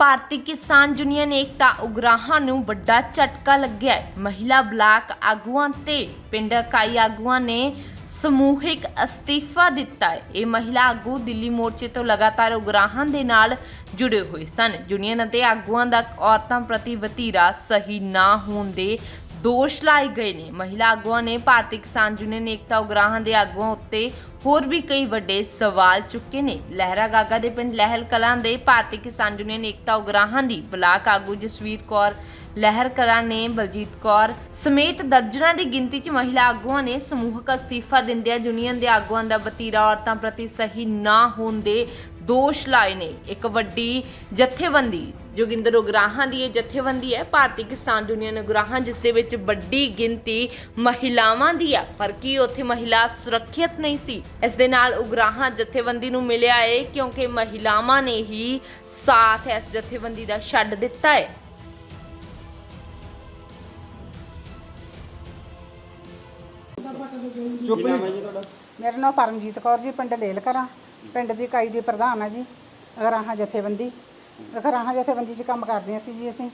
ਭਾਰਤੀ Kisan union Ekta Ugrahan ਨੂੰ ਵੱਡਾ ਝਟਕਾ ਲੱਗਿਆ ਹੈ। ਮਹਿਲਾ ਬਲਾਕ ਆਗੂਆਂ ਤੇ ਪਿੰਡ ਇਕਾਈ ਆਗੂਆਂ ਨੇ ਸਮੂਹਿਕ ਅਸਤੀਫਾ ਦਿੱਤਾ ਹੈ। ਇਹ ਮਹਿਲਾ ਆਗੂ ਦਿੱਲੀ ਮੋਰਚੇ ਤੋਂ ਲਗਾਤਾਰ ਉਗਰਾਹਾਂ ਦੇ ਨਾਲ ਜੁੜੇ ਹੋਏ ਸਨ। ਯੂਨੀਅਨ ਅਤੇ ਆਗੂਆਂ ਦਾ ਔਰਤਾਂ ਪ੍ਰਤੀ ਵਤੀਰਾ ਸਹੀ ਨਾ ਹੋਣ ਦੇ ਦੋਸ਼ ਲਾਏ ਗਏ ਨੇ। ਮਹਿਲਾ ਆਗੂਆਂ ਨੇ ਭਾਰਤੀ ਕਿਸਾਨ ਯੂਨੀਅਨ ਏਕਤਾ ਉਗਰਾਹਾਂ ਦੇ ਆਗੂਆਂ ਉੱਤੇ ਹੋਰ ਵੀ ਕਈ ਵੱਡੇ ਸਵਾਲ ਚੁੱਕੇ ਨੇ। ਲਹਿਰਾ ਗਾਗਾ ਦੇ ਪਿੰਡ ਲਹਿਲ ਕਲਾਂ ਦੇ ਭਾਰਤੀ ਕਿਸਾਨ ਯੂਨੀਅਨ ਏਕਤਾ ਉਗਰਾਹਾਂ ਦੀ ਬਲਾਕ ਆਗੂ ਜਸਵੀਰ ਕੌਰ, ਲਹਿਰ ਕਲਾਂ ਨੇ ਬਲਜੀਤ ਕੌਰ ਸਮੇਤ ਦਰਜਨਾਂ ਦੀ ਗਿਣਤੀ 'ਚ ਮਹਿਲਾ ਆਗੂਆਂ ਨੇ ਸਮੂਹਕ ਅਸਤੀਫਾ ਦਿੰਦਿਆਂ ਯੂਨੀਅਨ ਦੇ ਆਗੂਆਂ ਦਾ ਵਤੀਰਾ ਔਰਤਾਂ ਪ੍ਰਤੀ ਸਹੀ ਨਾ ਹੋਣ ਦੇ ਦੋਸ਼ ਲਾਏ ਨੇ। ਇੱਕ ਵੱਡੀ ਜਥੇਬੰਦੀ ਜੋਗਿੰਦਰ ਉਗਰਾਹਾਂ ਦੀ ਇਹ ਜਥੇਬੰਦੀ ਹੈ ਭਾਰਤੀ ਕਿਸਾਨ ਯੂਨੀਅਨ ਉਗਰਾਹਾਂ ਜਿਸ ਦੇ ਵਿੱਚ ਵੱਡੀ ਗਿਣਤੀ ਮਹਿਲਾਵਾਂ ਦੀ ਆ। ਪਰ ਕੀ ਉੱਥੇ ਮਹਿਲਾ ਸੁਰੱਖਿਅਤ ਨਹੀਂ ਸੀ? ਇਸ ਦੇ ਨਾਲ ਉਗਰਾਹਾਂ ਜਥੇਬੰਦੀ ਨੂੰ ਮਿਲਿਆ ਹੈ ਕਿਉਂਕਿ ਮਹਿਲਾਵਾਂ ਨੇ ਹੀ ਸਾਥ ਇਸ ਜਥੇਬੰਦੀ ਦਾ ਛੱਡ ਦਿੱਤਾ ਹੈ ਚੁੱਪ ਮੇਰਾ ਨਾਮ ਪਰਮਜੀਤ ਕੌਰ ਜੀ ਪਿੰਡ ਲੇਲ ਕਰਾਂ ਪਿੰਡ ਦੀ ਇਕਾਈ ਦੀ ਪ੍ਰਧਾਨ ਆ ਜੀ ਗਰਾਹਾਂ ਜਥੇਬੰਦੀ। ਗਰਾਹਾਂ ਜਥੇਬੰਦੀ 'ਚ ਕੰਮ ਕਰਦੇ ਸੀ ਜੀ ਅਸੀਂ।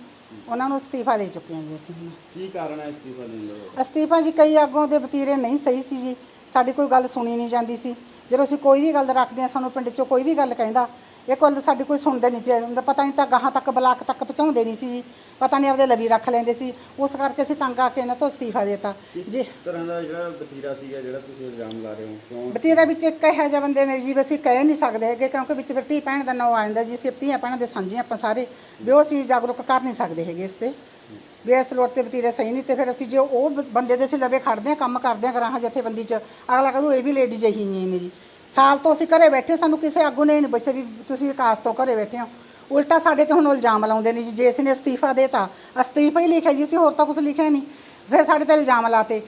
ਉਹਨਾਂ ਨੂੰ ਅਸਤੀਫਾ ਦੇ ਚੁੱਕੇ ਹਾਂ ਜੀ ਅਸੀਂ ਹੁਣ। ਕੀ ਕਾਰਨ ਹੈ ਅਸਤੀਫਾ ਦੇਣ ਦਾ? ਅਸਤੀਫਾ ਜੀ ਕਈ ਆਗੋਂ ਦੇ ਵਤੀਰੇ ਨਹੀਂ ਸਹੀ ਸੀ ਜੀ। ਸਾਡੀ ਕੋਈ ਗੱਲ ਸੁਣੀ ਨਹੀਂ ਜਾਂਦੀ ਸੀ। ਜਦੋਂ ਅਸੀਂ ਕੋਈ ਵੀ ਗੱਲ ਰੱਖਦੇ ਹਾਂ ਸਾਨੂੰ ਪਿੰਡ 'ਚੋਂ ਕੋਈ ਵੀ ਗੱਲ ਕਹਿੰਦਾ ਇਹ ਕੋਲ ਸਾਡੀ ਕੋਈ ਸੁਣਦੇ ਨਹੀਂ ਤੇ ਹੁੰਦਾ ਪਤਾ ਨਹੀਂ ਤਾਂ ਗਾਹਾਂ ਤੱਕ ਬਲਾਕ ਤੱਕ ਪਹੁੰਚਾਉਂਦੇ ਨਹੀਂ ਸੀ ਪਤਾ ਨਹੀਂ ਆਪਦੇ ਲਵੀ ਰੱਖ ਲੈਂਦੇ ਸੀ। ਉਸ ਕਰਕੇ ਅਸੀਂ ਤੰਗ ਆ ਕੇ ਇਹਨਾਂ ਤੋਂ ਅਸਤੀਫਾ ਦੇਤਾ। ਜੀ। ਤਰ੍ਹਾਂ ਦਾ ਜਿਹੜਾ ਬਤੀਰਾ ਸੀਗਾ ਜਿਹੜਾ ਤੁਸੀਂ ਇਲਜ਼ਾਮ ਲਾ ਰਹੇ ਹੋ? ਕਿਉਂ ਬਤੀਰਾ ਵਿੱਚ ਇੱਕ ਇਹੋ ਜਿਹੇ ਬੰਦੇ ਨੇ ਜੀ ਅਸੀਂ ਕਹਿ ਨਹੀਂ ਸਕਦੇ ਹੈਗੇ ਕਿਉਂਕਿ ਵਿੱਚ ਫਿਰ ਧੀ ਭੈਣ ਦਾ ਨਾਂ ਆ ਜਾਂਦਾ ਜੀ। ਅਸੀਂ ਧੀਆਂ ਭੈਣਾਂ ਦੇ ਸਾਂਝੇ ਆਪਾਂ ਸਾਰੇ। ਵੀ ਉਹ ਅਸੀਂ ਜਾਗਰੂਕ ਕਰ ਨਹੀਂ ਸਕਦੇ ਹੈਗੇ ਇਸ ਤੇ। ਵੀ ਇਸ ਲੋੜ ਤੇ ਵਤੀਰੇ ਸਹੀ ਨਹੀਂ ਤੇ ਫਿਰ ਅਸੀਂ ਜੇ ਉਹ ਬ- ਬੰਦੇ ਦੇ ਅਸੀਂ ਲਵੇ ਖੜਦੇ ਆ ਕੰਮ ਕਰਦੇ ਆ ਗਰਾਹਾਂ ਜਥੇਬੰਦੀ ਚ, ਅਗਲਾ ਕਹਦੂ ਇਹ ਵੀ ਲੇਡੀ ਜਿਹੀ ਨੇ ਜੀ। ਸਾਲ ਤੋਂ ਅਸੀਂ ਘਰੇ ਬੈਠੇ, ਸਾਨੂੰ ਕਿਸੇ ਆਗੂ ਨੇ ਨਹੀਂ ਪੁੱਛਿਆ ਵੀ ਤੁਸੀਂ ਵਿਕਾਸ ਤੋਂ ਘਰੇ ਬੈਠੇ ਹੋ। ਉਲਟਾ ਸਾਡੇ ਤੇ ਹੁਣ ਇਲਜ਼ਾਮ ਲਾਉਂਦੇ ਨੇ ਜੀ, ਜੇ ਅਸੀਂ ਨੇ ਅਸਤੀਫਾ ਦੇਤਾ, ਅਸਤੀਫਾ ਹੀ ਲਿਖਿਆ ਜੀ, ਅਸੀਂ ਹੋਰ ਤਾਂ ਕੁਝ ਲਿਖਿਆ ਨਹੀਂ। ਫਿਰ ਸਾਡੇ ਤੇ ਇਲਜ਼ਾਮ ਲਾਤੇ।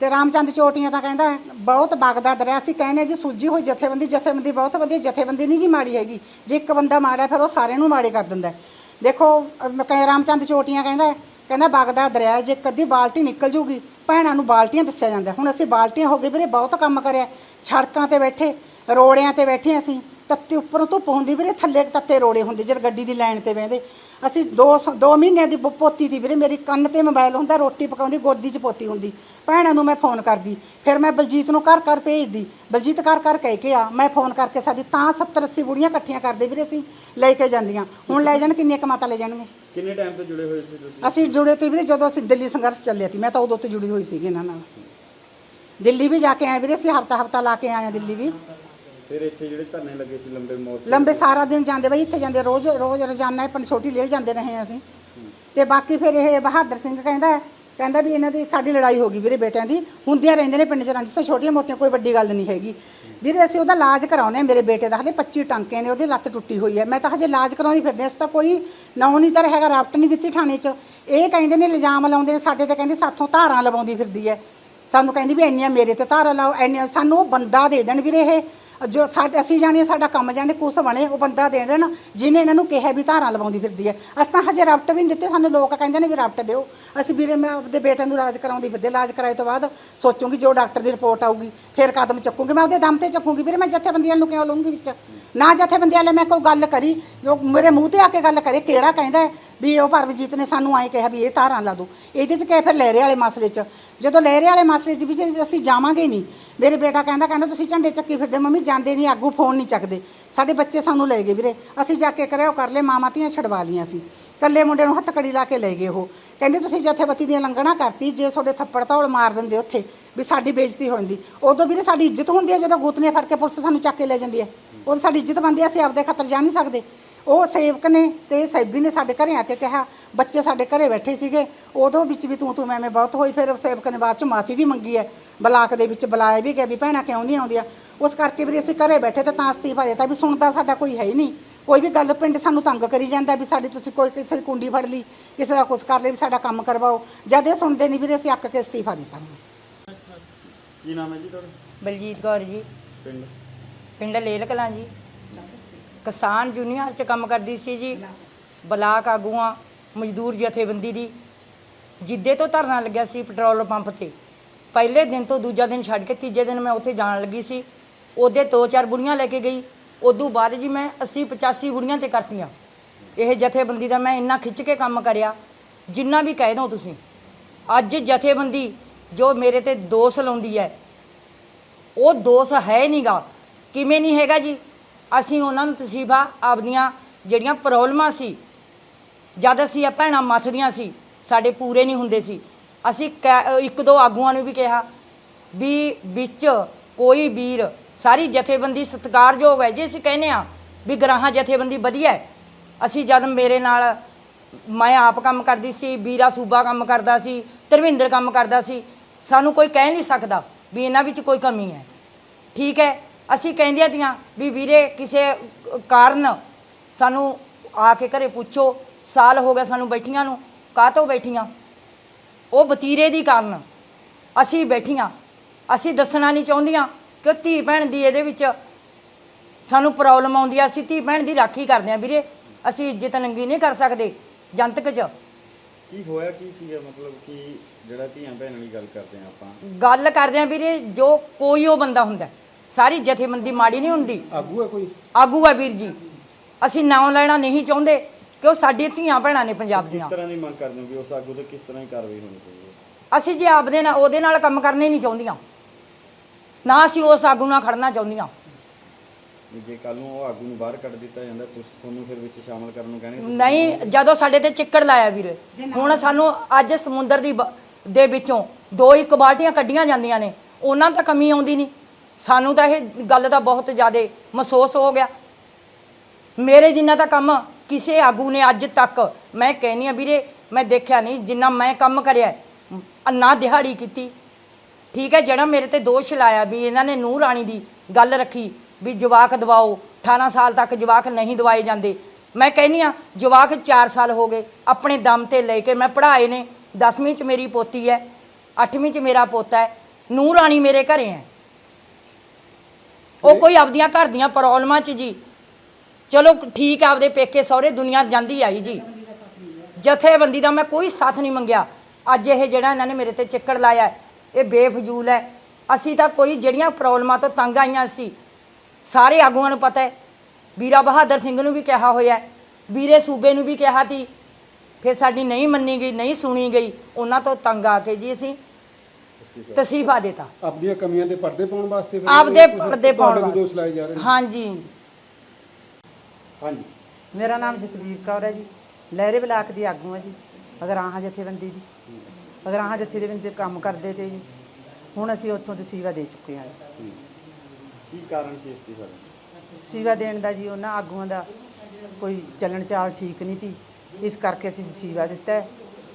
ਤੇ ਰਾਮਚੰਦ ਚੋਟੀਆਂ ਤਾਂ ਕਹਿੰਦਾ, ਬਹੁਤ ਬਗਦਾ ਦਰਿਆ ਸੀ ਕਹਿੰਦੇ ਜੀ ਸੂਜੀ ਹੋਈ ਜਥੇਬੰਦੀ ਜਥੇਬੰਦੀ ਬਹੁਤ ਵਧੀਆ, ਜਥੇਬੰਦੀ ਨਹੀਂ ਜੀ ਮਾੜੀ ਹੈਗੀ। ਜੇ ਇੱਕ ਬੰਦਾ ਮਾੜਾ ਫਿਰ ਉਹ ਸਾਰਿਆਂ ਨੂੰ ਮਾੜੇ ਕਰ ਦਿੰਦਾ ਹੈ। ਦੇਖੋ ਅਮ ਕਹੇ ਰਾਮਚੰਦ ਚੋਟੀਆਂ ਕਹਿੰਦਾ ਕਹਿੰਦਾ ਬਗਦਾ ਦਰਿਆ ਜੇ ਕਦੀ ਬਾਲਟੀ ਨਿਕਲ ਜੂਗੀ, ਭੈਣਾਂ ਨੂੰ ਬਾਲਟੀਆਂ ਦੱਸਿਆ ਜਾਂਦਾ। ਹੁਣ ਅਸੀਂ ਬਾਲਟੀਆਂ ਹੋ ਗਏ ਵੀਰੇ, ਬਹੁਤ ਕੰਮ ਕਰਿਆ। ਸੜਕਾਂ ਤੇ ਬੈਠੇ, ਰੋੜਿਆਂ ਤੇ ਬੈਠੇ ਅਸੀਂ। ਤੱਤੇ ਉੱਪਰੋਂ ਧੁੱਪ ਹੁੰਦੀ ਵੀਰੇ, ਥੱਲੇ ਤੱਤੇ ਰੋੜੇ ਹੁੰਦੇ, ਜਦ ਗੱਡੀ ਦੀ ਲਾਈਨ ਤੇ ਬਹਿੰਦੇ। ਅਸੀਂ 2 2 ਮਹੀਨਿਆਂ ਦੀ ਪ- ਪੋਤੀ ਦੀ ਵੀਰੇ, ਮੇਰੀ ਕੰਨ ਤੇ ਮੋਬਾਈਲ ਹੁੰਦਾ, ਰੋਟੀ ਪਕਾਉਂਦੀ, ਗੋਦੀ 'ਚ ਪੋਤੀ ਹੁੰਦੀ। ਭੈਣਾਂ ਨੂੰ ਮੈਂ ਫੋਨ ਕਰਦੀ। ਫਿਰ ਮੈਂ ਬਲਜੀਤ ਨੂੰ ਘਰ ਘਰ ਭੇਜਦੀ। ਬਲਜੀਤ ਘਰ ਘਰ ਕਹਿ ਕੇ ਆ, ਮੈਂ ਫੋਨ ਕਰਕੇ ਸਾਡੀ ਤਾਂ 70 80 ਬੁੜੀਆਂ ਇਕੱਠੀਆਂ ਕਰਦੇ ਵੀਰੇ ਅਸੀਂ, ਲੈ ਕੇ ਜਾਂਦੀਆਂ। ਹੁਣ ਲੈ ਜਾਣ, ਕਿੰਨੀਆਂ ਕਮਾਤਾ ਲੈ ਜਾਣਗੇ? ਕਿੰਨੇ ਟਾਈਮ ਤੋਂ ਜੁੜੇ ਹੋਏ ਸੀ ਤੁਸੀਂ? ਅਸੀਂ ਜੁੜੇ ਤੇ ਵੀਰੇ ਜਦੋਂ ਅਸੀਂ ਦਿੱਲੀ ਸੰਘਰਸ਼ ਚੱਲਿਆ ਸੀ। ਮੈਂ ਤਾਂ ਉਦੋਂ ਤੋਂ ਜੁੜੀ ਹੋਈ ਸੀਗੀ ਇਹਨਾਂ ਨਾਲ। ਦਿੱਲੀ ਵੀ ਜਾ ਕੇ ਆਏ ਵੀਰੇ ਅਸੀਂ ਹਫਤਾ ਹਫਤਾ ਲਾ ਕੇ ਆਏ ਦਿੱਲੀ ਵੀ। ਫਿਰ ਇੱਥੇ ਜਿਹੜੇ ਧਰਨੇ ਲੱਗੇ ਸੀ ਲੰਬੇ ਮੋਰਚੇ ਲੰਬੇ ਸਾਰਾ ਦਿਨ ਜਾਂਦੇ ਬਈ ਇੱਥੇ ਜਾਂਦੇ। ਰੋਜ਼ ਰੋਜ਼ ਰੋਜ਼ਾਨਾ ਇਹ ਲੇਲ ਜਾਂਦੇ ਰਹੇ ਹਾਂ ਅਸੀਂ। ਤੇ ਬਾਕੀ ਫਿਰ ਇਹ ਬਹਾਦਰ ਸਿੰਘ ਕਹਿੰਦਾ ਕਹਿੰਦਾ ਵੀ ਇਹਨਾਂ ਦੀ ਸਾਡੀ ਲੜਾਈ ਹੋ ਗਈ ਵੀਰੇ ਬੇਟਿਆਂ ਦੀ। ਹੁੰਦੀਆਂ ਰਹਿੰਦੇ ਨੇ ਪਿੰਡ 'ਚ ਰੰਜਿਸ਼ਾਂ ਛੋਟੀਆਂ ਮੋਟੀਆਂ ਕੋਈ ਵੱਡੀ ਗੱਲ ਨਹੀਂ ਹੈਗੀ। ਵੀਰੇ ਅਸੀਂ ਉਹਦਾ ਇਲਾਜ ਕਰਾਉਨੇ ਆ ਮੇਰੇ ਬੇਟੇ ਦਾ ਹਲੇ 25 ਟਾਂਕੇ ਨੇ ਉਹਦੀ ਲੱਤ ਟੁੱਟੀ ਹੋਈ ਹੈ। ਮੈਂ ਤਾਂ ਹਜੇ ਇਲਾਜ ਕਰਾਉਂਦੀ ਫਿਰਦੇ ਹਾਂ, ਅਸੀਂ ਤਾਂ ਕੋਈ ਨਾਂ ਨਹੀਂ ਤਾਂ ਹੈਗਾ ਰਾਫਟ ਨਹੀਂ ਦਿੱਤੀ ਥਾਣੇ 'ਚ। ਇਹ ਕਹਿੰਦੇ ਨੇ ਇਲਜ਼ਾਮ ਲਾਉਂਦੇ ਨੇ ਸਾਡੇ ਤੇ ਕਹਿੰਦੇ ਸਾਥੋਂ ਧਾਰਾਂ ਲਵਾਉਂਦੀ ਫਿਰਦੀ ਹੈ। ਸਾਨੂੰ ਕਹਿੰਦੀ ਵੀ ਇੰਨੀਆਂ ਮੇਰੇ ਤੇ ਧਾਰਾਂ ਲਾਓ ਇੰਨੀਆਂ ਸਾਨੂੰ ਉਹ ਬੰਦਾ ਦੇ ਦੇਣ ਵੀਰੇ ਇਹ। ਜੋ ਸਾਡੇ ਅਸੀਂ ਜਾਣੀਏ ਸਾਡਾ ਕੰਮ ਜਾਣੇ, ਕੁਛ ਬਣੇ, ਉਹ ਬੰਦਾ ਦੇ ਦੇਣ। ਜਿਹਨੇ ਇਹਨਾਂ ਨੂੰ ਕਿਹਾ ਵੀ ਧਾਰਾਂ ਲਵਾਉਂਦੀ ਫਿਰਦੀ ਹੈ ਅਸੀਂ ਤਾਂ ਹਜੇ ਰਫਟ ਵੀ ਨਹੀਂ ਦਿੱਤੇ, ਸਾਨੂੰ ਲੋਕ ਕਹਿੰਦੇ ਨੇ ਵੀ ਰਫਟ ਦਿਓ। ਅਸੀਂ ਵੀਰੇ ਮੈਂ ਆਪਦੇ ਬੇਟੇ ਨੂੰ ਇਲਾਜ ਕਰਾਉਂਦੀ ਫਿਰਦੇ ਇਲਾਜ ਕਰਾਏ ਤੋਂ ਬਾਅਦ ਸੋਚੂਗੀ ਜੋ ਡਾਕਟਰ ਦੀ ਰਿਪੋਰਟ ਆਊਗੀ, ਫਿਰ ਕਦਮ ਚੱਕੂਗੀ। ਮੈਂ ਉਹਦੇ ਦਮ ਤੇ ਚੱਕੂਗੀ, ਵੀਰੇ ਮੈਂ ਜਥੇਬੰਦੀਆਂ ਨੂੰ ਕਿਉਂ ਲਵਾਂਗੀ ਵਿੱਚ? ਨਾ ਜਥੇਬੰਦੀਆਂ ਵਾਲੇ ਮੈਂ ਕੋਈ ਗੱਲ ਕਰੀ, ਜੋ ਮੇਰੇ ਮੂੰਹ ਤੇ ਆ ਕੇ ਗੱਲ ਕਰੇ, ਕਿਹੜਾ ਕਹਿੰਦਾ ਹੈ? ਵੀ ਉਹ ਪਰਮਜੀਤ ਨੇ ਸਾਨੂੰ ਐਂ ਕਿਹਾ ਵੀ ਇਹ ਧਾਰਾਂ ਲਾ ਦੋ ਇਹਦੇ ਚ ਕਿਹਾ ਫਿਰ ਲਹਿਰੇ ਵਾਲੇ ਮਸਲੇ ਚ? ਜਦੋਂ ਲਹਿਰੇ ਵਾਲੇ ਮਸਲੇ ਚ ਵੀ ਜੇ ਅਸੀਂ ਜਾਵਾਂਗੇ ਨਹੀਂ, ਮੇਰੇ ਬੇਟਾ ਕਹਿੰਦਾ ਕਹਿੰਦਾ ਤੁਸੀਂ ਝੰਡੇ ਚੱਕੀ ਫਿਰਦੇ ਮੰਮੀ ਜਾਂਦੇ ਨਹੀਂ, ਆਗੂ ਫੋਨ ਨਹੀਂ ਚੱਕਦੇ। ਸਾਡੇ ਬੱਚੇ ਸਾਨੂੰ ਲੈ ਗਏ ਵੀਰੇ। ਅਸੀਂ ਜਾ ਕੇ ਕਰਿਆ ਉਹ ਕਰ ਲਏ, ਮਾਮਾ ਧੀਆਂ ਛਡਵਾ ਲੀਆਂ ਸੀ। ਕੱਲੇ ਮੁੰਡੇ ਨੂੰ ਹੱਥਕੜੀ ਲਾ ਕੇ ਲੈ ਗਏ ਉਹ। ਕਹਿੰਦੇ ਤੁਸੀਂ ਜਥੇਬੰਦੀ ਦੀਆਂ ਲੰਘਣਾ ਕਰਤੀ, ਜੇ ਤੁਹਾਡੇ ਥੱਪੜ ਧੌਲ ਮਾਰ ਦਿੰਦੇ ਉੱਥੇ, ਵੀ ਸਾਡੀ ਬੇਇੱਜ਼ਤੀ ਹੋ ਜਾਂਦੀ। ਉਦੋਂ ਵੀਰੇ ਸਾਡੀ ਇੱਜ਼ਤ ਹੁੰਦੀ ਹੈ ਜਦੋਂ ਗੋਤਨੇ ਫੜ ਕੇ ਪੁਲਿਸ ਸਾਨੂੰ ਚੱਕ ਕੇ ਲੈ ਜਾਂਦੀ ਹੈ। ਉਦੋਂ ਸਾਡੀ ਇੱਜ਼ਤ ਬਣਦੀ ਹੈ, ਅਸੀਂ ਆਪਦੇ ਖਾਤਰ ਜਾ ਨਹੀਂ ਸਕਦੇ। ਉਹ ਸੇਵਕ ਨੇ ਤੇ ਸੈਬੀ ਨੇ ਸਾਡੇ ਘਰੇ ਆ ਕੇ ਕਿਹਾ ਬੱਚੇ ਸਾਡੇ ਘਰੇ ਬੈਠੇ ਸੀਗੇ ਉਦੋਂ ਵਿੱਚ ਵੀ ਤੂੰ ਤੂੰ ਮੈਂ ਮੈਂ ਬਹੁਤ ਹੋਈ ਫਿਰ ਸੇਵਕ ਨੇ ਬਾਅਦ ਚ ਮਾਫੀ ਵੀ ਮੰਗੀ ਹੈ ਬਲਾਕ ਦੇ ਵਿੱਚ ਬੁਲਾਇਆ ਵੀ ਗਿਆ ਵੀ ਭੈਣਾਂ ਕਿਉਂ ਨਹੀਂ ਆਉਂਦੀਆਂ? ਉਸ ਕਰਕੇ ਵੀ ਅਸੀਂ ਘਰੇ ਬੈਠੇ ਤੇ ਤਾਂ ਅਸਤੀਫਾ ਦਿੱਤਾ ਵੀ ਸੁਣਦਾ ਸਾਡਾ ਕੋਈ ਹੈ ਹੀ ਨਹੀਂ। ਕੋਈ ਵੀ ਗੱਲ ਪਿੰਡ ਸਾਨੂੰ ਤੰਗ ਕਰੀ ਜਾਂਦਾ ਵੀ ਸਾਡੀ ਤੁਸੀਂ ਕੋਈ ਕਿਸੇ ਦੀ ਕੁੰਡੀ ਫੜ ਲਈ ਕਿਸੇ ਦਾ ਕੁਛ ਕਰ ਲਈ ਵੀ ਸਾਡਾ ਕੰਮ ਕਰਵਾਓ। ਜਦ ਇਹ ਸੁਣਦੇ ਨਹੀਂ ਵੀਰੇ ਅਸੀਂ ਅੱਕ ਕੇ ਅਸਤੀਫਾ ਦਿੱਤਾ। ਕੀ ਨਾਮ ਹੈ ਜੀ ਤੁਹਾਡਾ? ਬਲਜੀਤ ਕੌਰ ਜੀ। ਪਿੰਡ? ਪਿੰਡ ਲੇਲ ਕਲਾਂ ਜੀ। ਕਿਸਾਨ ਜੂਨੀਅਰ ਚ ਕੰਮ ਕਰਦੀ ਸੀ ਜੀ। ਬਲਾਕ ਆਗੂਆਂ ਮਜ਼ਦੂਰ ਜਥੇਬੰਦੀ ਦੀ। ਜਿੱਦੇ ਤੋਂ ਧਰਨਾ ਲੱਗਿਆ ਸੀ ਪੈਟਰੋਲ ਪੰਪ ਤੇ। ਪਹਿਲੇ ਦਿਨ ਤੋਂ ਦੂਜਾ ਦਿਨ ਛੱਡ ਕੇ ਤੀਜੇ ਦਿਨ ਮੈਂ ਉੱਥੇ ਜਾਣ ਲੱਗੀ ਸੀ। ਉਹਦੇ ਦੋ ਚਾਰ ਬੁੜੀਆਂ ਲੈ ਕੇ ਗਈ। ਉਦੋਂ ਬਾਅਦ ਜੀ ਮੈਂ 80 85 ਬੁੜੀਆਂ ਤੇ ਕਰਤੀਆਂ। ਇਹ ਜਥੇਬੰਦੀ ਦਾ ਮੈਂ ਇੰਨਾ ਖਿੱਚ ਕੇ ਕੰਮ ਕਰਿਆ ਜਿੰਨਾ ਵੀ ਕਹਿ ਦੋ ਤੁਸੀਂ। ਅੱਜ ਜਥੇਬੰਦੀ ਜੋ ਮੇਰੇ ਤੇ ਦੋਸ਼ ਲਾਉਂਦੀ ਹੈ ਉਹ ਦੋਸ਼ ਹੈ ਨਹੀਂਗਾ ਕਿਵੇਂ ਨਹੀਂ ਹੈਗਾ ਜੀ? ਅਸੀਂ ਉਹਨਾਂ ਨੂੰ ਤਸੀਬਾ, ਆਪਦੀਆਂ ਜਿਹੜੀਆਂ ਪ੍ਰੋਬਲਮਾਂ ਸੀ, ਜਦ ਅਸੀਂ ਆ ਭੈਣਾਂ ਮੱਥਦੀਆਂ ਸੀ, ਸਾਡੇ ਪੂਰੇ ਨਹੀਂ ਹੁੰਦੇ ਸੀ। ਅਸੀਂ ਕੈ- ਇੱਕ ਦੋ ਆਗੂਆਂ ਨੂੰ ਵੀ ਕਿਹਾ ਵੀ ਵਿੱਚ ਕੋਈ ਵੀਰ ਸਾਰੀ ਜਥੇਬੰਦੀ ਸਤਿਕਾਰਯੋਗ ਹੈ। ਜੇ ਅਸੀਂ ਕਹਿੰਦੇ ਆ ਵੀ ਗਰਾਹਾਂ ਜਥੇਬੰਦੀ ਵਧੀਆ ਹੈ, ਅਸੀਂ ਜਦ ਮੇਰੇ ਨਾਲ ਮੈਂ ਆਪ ਕੰਮ ਕਰਦੀ ਸੀ, ਵੀਰਾ ਸੂਬਾ ਕੰਮ ਕਰਦਾ ਸੀ, ਧਰਮਿੰਦਰ ਕੰਮ ਕਰਦਾ ਸੀ, ਸਾਨੂੰ ਕੋਈ ਕਹਿ ਨਹੀਂ ਸਕਦਾ ਵੀ ਇਹਨਾਂ ਵਿੱਚ ਕੋਈ ਕਮੀ ਹੈ। ਠੀਕ ਹੈ ਅਸੀਂ ਕਹਿੰਦੀਆਂ ਤੀਆਂ ਵੀ ਵੀਰੇ ਕਿਸੇ ਕਾਰਨ ਸਾਨੂੰ ਆ ਕੇ ਘਰੇ ਪੁੱਛੋ ਸਾਲ ਹੋ ਗਿਆ ਸਾਨੂੰ ਬੈਠੀਆਂ ਨੂੰ ਕਾਹਤੋਂ ਬੈਠੀਆਂ? ਉਹ ਵਤੀਰੇ ਦੀ ਕਾਰਨ। ਅਸੀਂ ਬੈਠੀਆਂ ਅਸੀਂ ਦੱਸਣਾ ਨਹੀਂ ਚਾਹੁੰਦੀਆਂ ਕਿ ਧੀ ਭੈਣ ਦੀ ਇਹਦੇ ਵਿੱਚ ਸਾਨੂੰ ਪ੍ਰੋਬਲਮ ਆਉਂਦੀ ਆ ਅਸੀਂ ਧੀ ਭੈਣ ਦੀ ਰਾਖੀ ਕਰਦੇ ਆ ਵੀਰੇ। ਅਸੀਂ ਇੱਜ਼ਤ ਨੰਗੀ ਨਹੀਂ ਕਰ ਸਕਦੇ ਜਨਤਕ 'ਚ। ਕੀ ਹੋਇਆ ਕੀ ਸੀਗਾ ਮਤਲਬ ਕਿ ਜਿਹੜਾ ਧੀਆਂ ਭੈਣਾਂ ਦੀ ਗੱਲ ਕਰਦੇ ਆ ਆਪਾਂ? ਗੱਲ ਕਰਦੇ ਆ ਵੀਰੇ ਜੋ ਕੋਈ ਉਹ ਬੰਦਾ ਹੁੰਦਾ। ਸਾਰੀ ਜਥੇਬੰਦੀ ਮਾੜੀ ਨਹੀਂ ਹੁੰਦੀ। ਆਗੂ ਹੈ ਕੋਈ? ਆਗੂ ਆ ਵੀਰ ਜੀ। ਅਸੀਂ ਨਾਮ ਲੈਣਾ ਨਹੀਂ ਚਾਹੁੰਦੇ ਕਿ ਉਹ ਸਾਡੀ ਧੀਆਂ ਭੈਣਾਂ ਨੇ ਪੰਜਾਬ ਦੀਆਂ। ਕਿਸ ਤਰ੍ਹਾਂ ਦੀ ਮੰਗ ਕਰਦੇ ਹੋ ਵੀ ਉਸ ਆਗੂ ਤੇ ਕਿਸ ਤਰ੍ਹਾਂ ਦੀ ਕਾਰਵਾਈ ਹੋਣੀ ਚਾਹੀਦੀ ਹੈ? ਅਸੀਂ ਜੇ ਆਪਦੇ ਨਾਲ ਉਹਦੇ ਨਾਲ ਕੰਮ ਕਰਨੇ ਨਹੀਂ ਚਾਹੁੰਦੀਆਂ। ਨਾ ਅਸੀਂ ਉਸ ਆਗੂ ਨਾਲ ਖੜਨਾ ਚਾਹੁੰਦੀਆਂ। ਜੇ ਕੱਲ ਨੂੰ ਉਹ ਆਗੂ ਨੂੰ ਬਾਹਰ ਕੱਢ ਦਿੱਤਾ ਜਾਂਦਾ ਤੁਸੀਂ ਤੁਹਾਨੂੰ ਫਿਰ ਵਿੱਚ ਸ਼ਾਮਲ ਕਰਨ ਨੂੰ ਕਹਿਣਗੇ? ਨਹੀਂ ਜਦੋਂ ਸਾਡੇ ਤੇ ਚਿੱਕੜ ਲਾਇਆ ਵੀਰੇ ਹੁਣ ਸਾਨੂੰ ਅੱਜ ਸਮੁੰਦਰ ਦੀ ਦੇ ਵਿੱਚੋਂ ਦੋ ਇੱਕ ਬਾਲਟੀਆਂ ਕੱਢੀਆਂ ਜਾਂਦੀਆਂ ਨੇ। ਉਹਨਾਂ ਨੂੰ ਤਾਂ ਕਮੀ ਆਉਂਦੀ ਨਹੀਂ। ਸਾਨੂੰ ਤਾਂ ਇਹ ਗੱਲ ਦਾ ਬਹੁਤ ਜ਼ਿਆਦਾ ਮਹਿਸੂਸ ਹੋ ਗਿਆ। ਮੇਰੇ ਜਿੰਨਾ ਤਾਂ ਕੰਮ ਕਿਸੇ ਆਗੂ ਨੇ ਅੱਜ ਤੱਕ ਮੈਂ ਕਹਿੰਨੀ ਆ ਵੀਰੇ, ਮੈਂ ਦੇਖਿਆ ਨਹੀਂ ਜਿੰਨਾ ਮੈਂ ਕੰਮ ਕਰਿਆ ਅੰਨਾ ਦਿਹਾੜੀ ਕੀਤੀ। ਠੀਕ ਹੈ, ਜਿਹੜਾ ਮੇਰੇ ਤੇ ਦੋਸ਼ ਲਾਇਆ ਵੀ ਇਹਨਾਂ ਨੇ ਨੂੰਹ ਰਾਣੀ ਦੀ ਗੱਲ ਰੱਖੀ ਵੀ ਜਵਾਕ ਦਵਾਓ 18 ਸਾਲ ਤੱਕ ਜਵਾਕ ਨਹੀਂ ਦਵਾਏ ਜਾਂਦੇ। ਮੈਂ ਕਹਿੰਨੀ ਆ, ਜਵਾਕ 4 ਸਾਲ ਹੋ ਗਏ, ਆਪਣੇ ਦਮ ਤੇ ਲੈ ਕੇ ਮੈਂ ਪੜ੍ਹਾਏ ਨੇ। 10ਵੀਂ ਚ ਮੇਰੀ ਪੋਤੀ ਹੈ 8ਵੀਂ ਚ ਮੇਰਾ ਪੋਤਾ ਹੈ। ਨੂੰਹ ਰਾਣੀ ਮੇਰੇ ਘਰੇ ਹੈ। ਉਹ ਕੋਈ ਆਪਦੀਆਂ ਘਰ ਦੀਆਂ ਪ੍ਰੋਬਲਮਾਂ ਚ ਜੀ। ਚਲੋ ਠੀਕ ਆ ਆਪਦੇ ਪੇਕੇ ਸਹੁਰੇ, ਦੁਨੀਆ ਜਾਂਦੀ ਆਈ ਜੀ। ਜਥੇਬੰਦੀ ਦਾ ਮੈਂ ਕੋਈ ਸਾਥ ਨਹੀਂ ਮੰਗਿਆ। ਅੱਜ ਇਹ ਜਿਹੜਾ ਇਹਨਾਂ ਨੇ ਮੇਰੇ ਤੇ ਚੱਕਰ ਲਾਇਆ ਇਹ ਬੇਫਜ਼ੂਲ ਹੈ। ਅਸੀਂ ਤਾਂ ਕੋਈ ਜਿਹੜੀਆਂ ਪ੍ਰੋਬਲਮਾਂ ਤੋਂ ਤੰਗ ਆਈਆਂ ਸੀ, ਸਾਰੇ ਆਗੂਆਂ ਨੂੰ ਪਤਾ ਹੈ। ਵੀਰਾ ਬਹਾਦਰ ਸਿੰਘ ਨੂੰ ਵੀ ਕਿਹਾ ਹੋਇਆ ਵੀਰੇ ਸੂਬੇ ਨੂੰ ਵੀ ਕਿਹਾ ਸੀ। ਫਿਰ ਸਾਡੀ ਨਹੀਂ ਮੰਨੀ ਗਈ, ਨਹੀਂ ਸੁਣੀ ਗਈ, ਉਹਨਾਂ ਤੋਂ ਤੰਗ ਆ ਕੇ ਜੀ ਅਸੀਂ ਤਸੀਫਾ ਦਿੱਤਾ। ਆਪਣੀਆਂ ਕਮੀਆਂ ਦੇ ਪਰਦੇ ਪਾਉਣ ਵਾਸਤੇ ਫਿਰ ਆਪਦੇ ਤੁਸੀਂ- ਪਰਦੇ ਪਾਉਣ ਤੁਹਾਡੇ ਤੇ ਦੋਸ਼ ਵਾਸਤੇ ਲਾਏ ਜਾ ਰਹੇ ਨੇ। ਹਾਂਜੀ। ਹਾਂਜੀ। ਮੇਰਾ ਨਾਮ ਜਸਵੀਰ ਕੌਰ ਹੈ ਜੀ। ਲਹਿਰੇ ਬਲਾਕ ਦੀ ਆਗੂ ਹਾਂ ਜੀ। ਅਗਰਾਹਾਂ ਜਥੇਬੰਦੀ ਦੀ। ਅਗਰਾਹਾਂ ਜਥੇਬੰਦੀ ਦੇ ਕੰਮ ਕਰਦੇ ਤੇ ਜੀ। ਹੁਣ ਅਸੀਂ ਉੱਥੋਂ ਦੀ ਸੇਵਾ ਦੇ ਚੁੱਕੇ ਹਾਂ। ਕੀ ਕਾਰਨ ਸੀ ਇਸਤੀਫਾ ਦਾ ਸੇਵਾ ਦੇਣ ਦਾ ਜੀ ਉਹਨਾਂ ਆਗੂਆਂ ਦਾ ਕੋਈ ਚੱਲਣ ਚਾਲ ਠੀਕ ਨਹੀਂ ਸੀ। ਇਸ ਕਰਕੇ ਅਸੀਂ ਸੇਵਾ ਦਿੱਤਾ ਹੈ।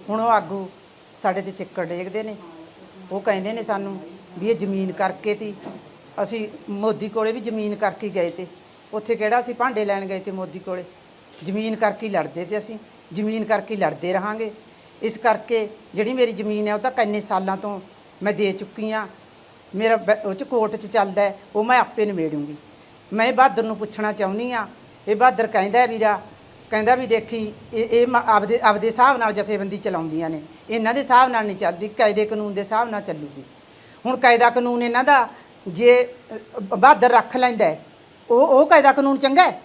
ਹੁਣ ਉਹ ਆਗੂ ਸਾਡੇ ਤੇ ਚੱਕਰ ਡੇਗਦੇ ਨੇ। ਉਹ ਕਹਿੰਦੇ ਨੇ ਸਾਨੂੰ ਵੀ ਇਹ ਜ਼ਮੀਨ ਕਰਕੇ ਤੀ। ਅਸੀਂ ਮੋਦੀ ਕੋਲੇ ਵੀ ਜ਼ਮੀਨ ਕਰਕੇ ਗਏ ਤੇ। ਉੱਥੇ ਕਿਹੜਾ ਅਸੀਂ ਭਾਂਡੇ ਲੈਣ ਗਏ ਤੇ ਮੋਦੀ ਕੋਲੇ। ਜ਼ਮੀਨ ਕਰਕੇ ਹੀ ਲੜਦੇ ਤੇ ਅਸੀਂ। ਜ਼ਮੀਨ ਕਰਕੇ ਹੀ ਲੜਦੇ ਰਹਾਂਗੇ। ਇਸ ਕਰਕੇ ਜਿਹੜੀ ਮੇਰੀ ਜ਼ਮੀਨ ਹੈ ਉਹ ਤਾਂ ਕਿੰਨੇ ਸਾਲਾਂ ਤੋਂ ਮੈਂ ਦੇ ਚੁੱਕੀ ਆ ਮੇਰਾ ਬੈ- ਉਹ ਚ ਕੋਰਟ ਚ ਚੱਲਦਾ ਹੈ, ਉਹ ਮੈਂ ਆਪੇ ਨਿਬੇੜੂੰਗੀ। ਮੈਂ ਇਹ ਬਹਾਦਰ ਨੂੰ ਪੁੱਛਣਾ ਚਾਹੁੰਦੀ ਆ ਇਹ ਬਹਾਦਰ ਕਹਿੰਦਾ ਹੈ ਵੀਰਾ ਕਹਿੰਦਾ ਵੀ ਦੇਖੀ ਇਹ ਇਹ ਮ- ਆਪਦੇ ਆਪਦੇ ਹਿਸਾਬ ਨਾਲ ਜਥੇਬੰਦੀ ਚਲਾਉਂਦੀਆਂ ਨੇ। ਇਹਨਾਂ ਦੇ ਹਿਸਾਬ ਨਾਲ ਨਹੀਂ ਚੱਲਦੀ ਕਾਇਦੇ ਕਾਨੂੰਨ ਦੇ ਹਿਸਾਬ ਨਾਲ ਚੱਲੂਗੀ। ਹੁਣ ਕਾਇਦਾ ਕਾਨੂੰਨ ਇਹਨਾਂ ਦਾ ਜੇ ਅ, ਬਹਾਦਰ ਰੱਖ ਲੈਂਦਾ ਹੈ, ਉਹ ਉਹ ਕਾਇਦਾ ਕਾਨੂੰਨ ਚੰਗਾ ਹੈ?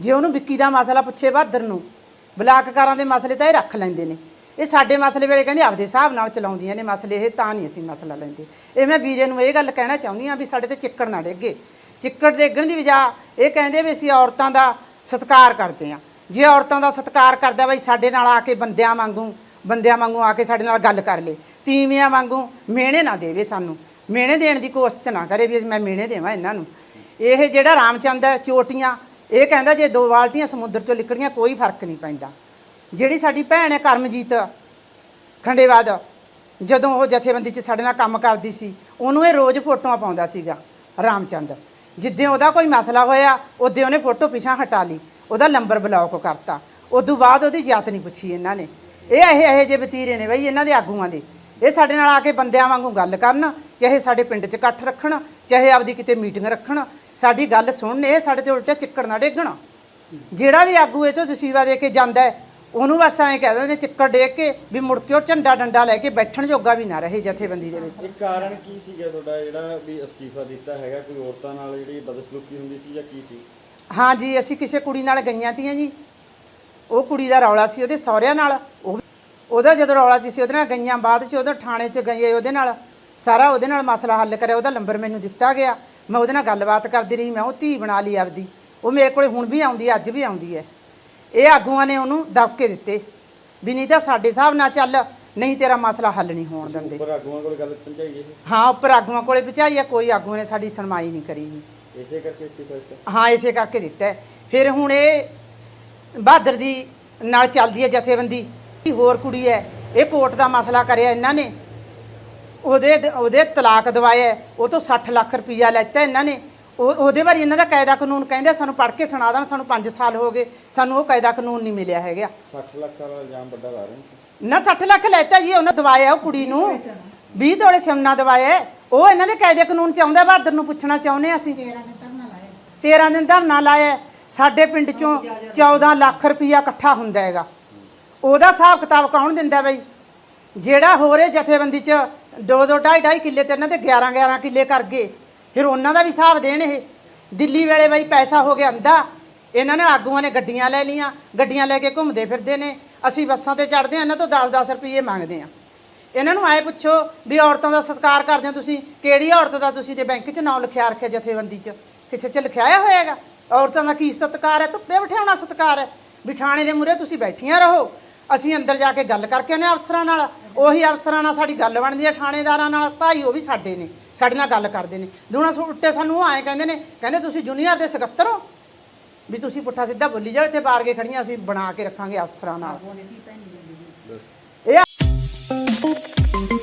ਜੇ ਉਹਨੂੰ ਵਿੱਕੀ ਦਾ ਮਸਲਾ ਪੁੱਛੇ ਬਹਾਦਰ ਨੂੰ ਬਲਾਕਕਾਰਾਂ ਦੇ ਮਸਲੇ ਤਾਂ ਇਹ ਰੱਖ ਲੈਂਦੇ ਨੇ। ਇਹ ਸਾਡੇ ਮਸਲੇ ਵੇਲੇ ਕਹਿੰਦੇ ਆਪਦੇ ਹਿਸਾਬ ਨਾਲ ਚਲਾਉਂਦੀਆਂ ਨੇ ਮਸਲੇ ਇਹ ਤਾਂ ਨਹੀਂ ਅਸੀਂ ਮਸਲਾ ਲੈਂਦੇ। ਇਹ ਮੈਂ ਵੀਰੇ ਨੂੰ ਇਹ ਗੱਲ ਕਹਿਣਾ ਚਾਹੁੰਦੀ ਹਾਂ ਵੀ ਸਾਡੇ ਤੇ ਚਿੱਕੜ ਨਾ ਡੇਗੇ। ਚਿੱਕੜ ਡੇਗਣ ਦੀ ਵਜ੍ਹਾ ਇਹ ਕਹਿੰਦੇ ਵੀ ਅਸੀਂ ਔਰਤਾਂ ਦਾ ਸਤਿਕਾਰ ਕਰਦੇ ਹਾਂ। ਜੇ ਔਰਤਾਂ ਦਾ ਸਤਿਕਾਰ ਕਰਦਾ ਬਈ ਸਾਡੇ ਨਾਲ ਆ ਕੇ ਬੰਦਿਆਂ ਵਾਂਗੂ ਬੰਦਿਆਂ ਵਾਂਗੂ ਆ ਕੇ ਸਾਡੇ ਨਾਲ ਗੱਲ ਕਰ ਲੇ, ਤੀਵਿਆਂ ਵਾਂਗੂ ਮਿਹਣੇ ਨਾ ਦੇਵੇ ਸਾਨੂੰ, ਮਿਹਣੇ ਦੇਣ ਦੀ ਕੋਸ਼ਿਸ਼ ਨਾ ਕਰੇ ਵੀ ਮੈਂ ਮਿਹਣੇ ਦੇਵਾਂ ਇਹਨਾਂ ਨੂੰ। ਇਹ ਜਿਹੜਾ ਰਾਮਚੰਦ ਹੈ, ਚੋਟੀਆਂ, ਇਹ ਕਹਿੰਦਾ ਜੇ ਦੋ ਬਾਲਟੀਆਂ ਸਮੁੰਦਰ ਚੋਂ ਨਿਕਲੀਆਂ ਕੋਈ ਫ਼ਰਕ ਨਹੀਂ ਪੈਂਦਾ। ਜਿਹੜੀ ਸਾਡੀ ਭੈਣ ਹੈ ਕਰਮਜੀਤ ਖੰਡੇਵਾਦ, ਜਦੋਂ ਉਹ ਜਥੇਬੰਦੀ 'ਚ ਸਾਡੇ ਨਾਲ ਕੰਮ ਕਰਦੀ ਸੀ, ਉਹਨੂੰ ਇਹ ਰੋਜ਼ ਫੋਟੋਆਂ ਪਾਉਂਦਾ ਸੀਗਾ ਰਾਮਚੰਦ। ਜਿੱਦੇ ਉਹਦਾ ਕੋਈ ਮਸਲਾ ਹੋਇਆ, ਉਹਦੇ ਉਹਨੇ ਫੋਟੋ ਪਿਛਾਂ ਹਟਾ ਲਈ। ਉਹਦਾ ਨੰਬਰ ਬਲੌਕ ਕਰਤਾ। ਉਦੋਂ ਬਾਅਦ ਉਹਦੀ ਜਾਤ ਨਹੀਂ ਪੁੱਛੀ ਇਹਨਾਂ ਨੇ। ਇਹ ਇਹ ਇਹ ਜੇ ਵਤੀਰੇ ਨੇ ਬਈ ਇਹਨਾਂ ਦੇ ਆਗੂਆਂ ਦੇ। ਇਹ ਸਾਡੇ ਨਾਲ ਆ ਕੇ ਬੰਦਿਆਂ ਵਾਂਗੂ ਗੱਲ ਕਰਨ, ਚਾਹੇ ਸਾਡੇ ਪਿੰਡ 'ਚ ਇਕੱਠ ਰੱਖਣ, ਚਾਹੇ ਆਪਦੀ ਕਿਤੇ ਮੀਟਿੰਗ ਰੱਖਣ। ਸਾਡੀ ਗੱਲ ਸੁਣਨ, ਇਹ ਸਾਡੇ ਤੇ ਉਲਟਾ ਚਿੱਕੜ ਨਾ ਡੇਗਣ। ਜਿਹੜਾ ਵੀ ਆਗੂ ਇਹ ਚੋਂ ਜਸੀਵਾ ਦੇ ਕੇ ਜਾਂਦਾ ਹੈ, ਉਹਨੂੰ ਬਸ ਐਂ ਕਹਿ ਦਿੰਦੇ ਚਿੱਕੜ ਡੇਗ ਕੇ ਵੀ ਮੁੜ ਕੇ ਉਹ ਝੰਡਾ ਡੰਡਾ ਲੈ ਕੇ ਬੈਠਣ ਜੋਗਾ ਵੀ ਨਾ ਰਹੇ ਜਥੇਬੰਦੀ ਦੇ ਵਿੱਚ। ਇਹ ਕਾਰਨ ਕੀ ਸੀਗਾ ਤੁਹਾਡਾ ਜਿਹੜਾ ਵੀ ਅਸਤੀਫਾ ਦਿੱਤਾ ਹੈਗਾ, ਕੋਈ ਔਰਤਾਂ ਨਾਲ ਜਿਹੜੀ ਬਦਸਲੂਕੀ ਹੁੰਦੀ ਸੀ ਜਾਂ ਕੀ ਸੀ? ਹਾਂ ਜੀ ਅਸੀਂ ਕਿਸੇ ਕੁੜੀ ਨਾਲ ਗਈਆਂ ਤੀਆਂ ਜੀ। ਉਹ ਕੁੜੀ ਦਾ ਰੌਲਾ ਸੀ ਉਹਦੇ ਸਹੁਰਿਆਂ ਨਾਲ। ਉਹ ਉਹਦਾ ਜਦੋਂ ਰੌਲਾ ਸੀ ਉਹਦੇ ਨਾਲ ਗਈਆਂ। ਬਾਅਦ ਚ ਉਹਦਾ ਥਾਣੇ ਚ ਗਏ ਉਹਦੇ ਨਾਲ। ਸਾਰਾ ਉਹਦੇ ਨਾਲ ਮਸਲਾ ਹੱਲ ਕਰਿਆ। ਉਹਦਾ ਨੰਬਰ ਮੈਨੂੰ ਦਿੱਤਾ ਗਿਆ। ਮੈਂ ਉਹਦੇ ਨਾਲ ਗੱਲਬਾਤ ਕਰਦੀ ਰਹੀ। ਮੈਂ ਉਹ ਧੀ ਬਣਾ ਲਈ ਆਪਦੀ। ਉਹ ਮੇਰੇ ਕੋਲੇ ਹੁਣ ਵੀ ਆਉਂਦੀ ਹੈ ਅੱਜ ਵੀ ਆਉਂਦੀ ਹੈ। ਇਹ ਆਗੂਆਂ ਨੇ ਉਹਨੂੰ ਦਬਕੇ ਦਿੱਤੇ। ਵੀ ਨਹੀਂ ਤਾਂ ਸਾਡੇ ਹਿਸਾਬ ਨਾਲ ਚੱਲ ਨਹੀਂ ਤੇਰਾ ਮਸਲਾ ਹੱਲ ਨਹੀਂ ਹੋਣ ਦਿੰਦੇ। ਉੱਪਰ ਆਗੂਆਂ ਕੋਲ ਗੱਲ ਪਹੁੰਚਾਈ ਜੀ। ਹਾਂ ਉੱਪਰ ਆਗੂਆਂ ਕੋਲੇ ਪਹੁੰਚਾਈ ਆ ਕੋਈ ਆਗੂ ਨੇ ਸਾਡੀ ਸੁਣਵਾਈ ਨਹੀਂ ਕਰੀ ਜੀ। ਇਸੇ ਕਰਕੇ ਇਸਤੀਫਾ ਦਿੱਤਾ। ਹਾਂ ਇਸੇ ਕਰਕੇ ਦਿੱਤਾ ਹੈ। ਫਿਰ ਹੁਣ ਇਹ ਬਹਾਦਰ ਦੀ ਨਾਲ ਚੱਲਦੀ ਹੈ ਜਥੇਬੰਦੀ। ਕੀ ਹੋਰ ਕੁੜੀ ਹੈ ਇਹ ਕੋਰਟ ਦਾ ਮਸਲਾ ਕਰਿਆ ਇਹਨਾਂ ਨੇ। ਉਹਦੇ ਉਹਦੇ ਤਲਾਕ ਦਵਾਇਆ ਉਹ ਤੋਂ 60 ਲੱਖ ਰੁਪਈਆ ਲੈਤਾ ਇਹਨਾਂ ਨੇ। ਉਹ ਉਹਦੇ ਬਾਰੇ ਇਹਨਾਂ ਦਾ ਕਾਇਦਾ ਕਾਨੂੰਨ ਕਹਿੰਦੇ ਸਾਨੂੰ ਪੜ੍ਹ ਕੇ ਸੁਣਾ ਦੇਣ ਸਾਨੂੰ 5 ਸਾਲ ਹੋ ਗਏ ਸਾਨੂੰ ਉਹ ਕਾਇਦਾ ਕਾਨੂੰਨ ਨਹੀਂ ਮਿਲਿਆ ਹੈਗਾ। 60 ਲੱਖ ਦਾ ਇਲਜ਼ਾਮ ਵੱਡਾ ਲਾ ਰਹੇ ਨੇ। ਨਾ 60 ਲੱਖ ਲੈਤਾ ਜੀ ਉਹਨਾਂ ਦਵਾਇਆ ਉਹ ਕੁੜੀ ਨੂੰ। 20 ਤੋਲੇ ਦਵਾਇਆ ਹੈ। ਉਹ ਇਹਨਾਂ ਦੇ ਕਾਇਦੇ ਕਾਨੂੰਨ ਚ ਆਉਂਦਾ ਬਹਾਦਰ ਨੂੰ ਪੁੱਛਣਾ ਚਾਹੁੰਦੇ ਅਸੀਂ। 13 ਦਿਨ ਧਰਨਾ ਲਾਇਆ। ਸਾਡੇ ਪਿੰਡ ਚੋਂ 14 ਲੱਖ ਰੁਪਇਆ ਇਕੱਠਾ ਹੁੰਦਾ ਹੈਗਾ। ਉਹਦਾ ਹਿਸਾਬ ਕਿਤਾਬ ਕੌਣ ਦਿੰਦਾ ਬਈ? ਜਿਹੜਾ ਹੋਰ ਜਥੇਬੰਦੀ ਚ 2 2 2.5 2.5 ਕਿੱਲੇ ਤੇ ਇਹਨਾਂ ਦੇ 11 11 ਕਿੱਲੇ ਕਰ ਗਏ। ਫਿਰ ਉਹਨਾਂ ਦਾ ਵੀ ਹਿਸਾਬ ਦੇਣ ਇਹ। ਦਿੱਲੀ ਵੇਲੇ ਬਈ ਪੈਸਾ ਹੋ ਗਿਆ ਅੰਦਾ ਇਹਨਾਂ ਨੇ ਆਗੂਆਂ ਨੇ ਗੱਡੀਆਂ ਲੈ ਲੀਆਂ ਗੱਡੀਆਂ ਲੈ ਕੇ ਘੁੰਮਦੇ ਫਿਰਦੇ ਨੇ। ਅਸੀਂ ਬੱਸਾਂ ਤੇ ਚੜਦੇ ਆ ਇਹਨਾਂ ਤੋਂ 10-10 ਰੁਪਏ ਮੰਗਦੇ ਆ ਇਹਨਾਂ ਨੂੰ ਆਏ ਪੁੱਛੋ ਵੀ ਔਰਤਾਂ ਦਾ ਸਤਿਕਾਰ ਕਰਦੇ ਹੋ ਤੁਸੀਂ? ਕਿਹੜੀ ਔਰਤ ਦਾ ਤੁਸੀਂ ਤੇ ਬੈਂਕ 'ਚ ਨਾਮ ਲਿਖਿਆ ਰੱਖਿਆ ਜਥੇਬੰਦੀ 'ਚ? ਕਿਸੇ 'ਚ ਲਿਖਿਆ ਹੋਏਗਾ ਔਰਤਾਂ ਦਾ ਕੀ ਸਤਿਕਾਰ ਹੈ? ਧੁੱਪੇ ਬਿਠਾਉਣਾ ਸਤਿਕਾਰ ਹੈ। ਥਾਣੇ ਦੇ ਮੂਹਰੇ ਤੁਸੀਂ ਬੈਠੀਆਂ ਰਹੋ। ਅਸੀਂ ਅੰਦਰ ਜਾ ਕੇ ਗੱਲ ਕਰਕੇ ਹਾਂ ਅਫਸਰਾਂ ਨਾਲ। ਉਹੀ ਅਫਸਰਾਂ ਨਾਲ ਸਾਡੀ ਗੱਲ ਬਣਦੀ ਹੈ ਥਾਣੇਦਾਰਾਂ ਨਾਲ। ਭਾਈ ਉਹ ਵੀ ਸਾਡੇ ਨੇ ਸਾਡੇ ਨਾਲ ਗੱਲ ਕਰਦੇ ਨੇ। ਦੂਣਾ ਉੱਤੇ ਸਾਨੂੰ ਆਏ ਕਹਿੰਦੇ ਨੇ ਕਹਿੰਦੇ ਤੁਸੀਂ ਜੂਨੀਅਰ ਦੇ ਸਕੱਤਰ ਹੋ। ਵੀ ਤੁਸੀਂ ਪੁੱਠਾ ਸਿੱਧਾ ਬੋਲੀ ਜਾਓ ਇੱਥੇ ਬਾਰ ਕੇ ਖੜੀਆਂ ਅਸੀਂ ਬਣਾ ਕੇ ਰੱਖਾਂਗੇ ਅਫਸਰਾਂ ਨਾਲ। ਇਹ Thank you.